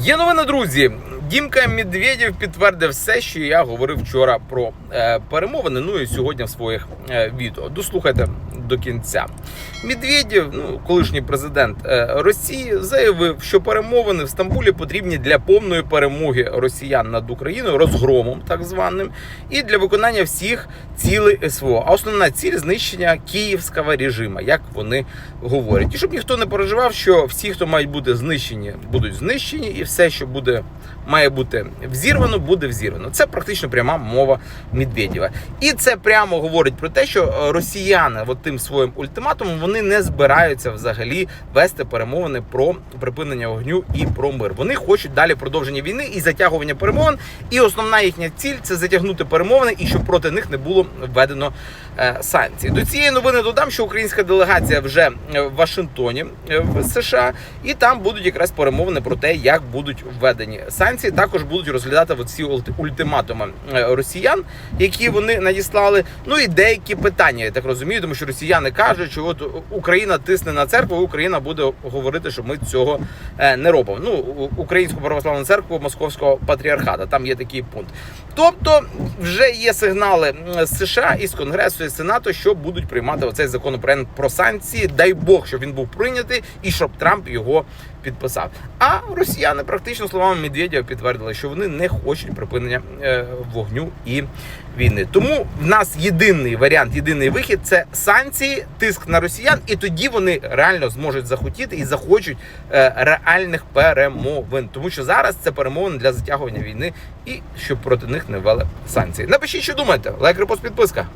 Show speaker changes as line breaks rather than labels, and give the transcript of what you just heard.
Є новина, друзі. Дімка Медведєв підтвердив все, що я говорив вчора про е, перемовини. Ну і сьогодні в своїх е, відео. Дослухайте до кінця. Медведєв, ну колишній президент е, Росії, заявив, що перемовини в Стамбулі потрібні для повної перемоги росіян над Україною, розгромом так званим, і для виконання всіх цілей СВО. А основна ціль знищення київського режиму, як вони говорять. І щоб ніхто не переживав, що всі, хто мають бути знищені, будуть знищені, і все, що буде має бути взірвано, буде взірвано. Це практично пряма мова Медведєва. І це прямо говорить про те, що е, росіяни, от тим своїм ультиматумом, вони не збираються взагалі вести перемовини про припинення вогню і про мир. Вони хочуть далі продовження війни і затягування перемовин. І основна їхня ціль це затягнути перемовини і щоб проти них не було введено е, санкцій. До цієї новини додам, що українська делегація вже е, в Вашингтоні в США, і там будуть якраз перемовини про те, як будуть введені санкції. Також будуть розглядати ці ультиматуми е, росіян, які вони надіслали. Ну і деякі питання, я так розумію, тому що росіяни кажуть, що от Україна тисне на церкву, Україна буде говорити, що ми цього е, не робимо. Ну українську православну церкву Московського патріархата. Там є такий пункт. Тобто вже є сигнали з США і з Конгресу і Сенату, що будуть приймати оцей законопроект про санкції. Дай Бог, щоб він був прийнятий і щоб Трамп його підписав. А росіяни практично словами Медведєва підтвердили, що вони не хочуть припинення е, вогню і війни. Тому в нас єдиний варіант, єдиний вихід це санкції, тиск на росіян, і тоді вони реально зможуть захотіти і захочуть е, реальних перемовин. Тому що зараз це перемовини для затягування війни і щоб проти них не ввели санкції. Напишіть, що думаєте. Лайк, репост, підписка.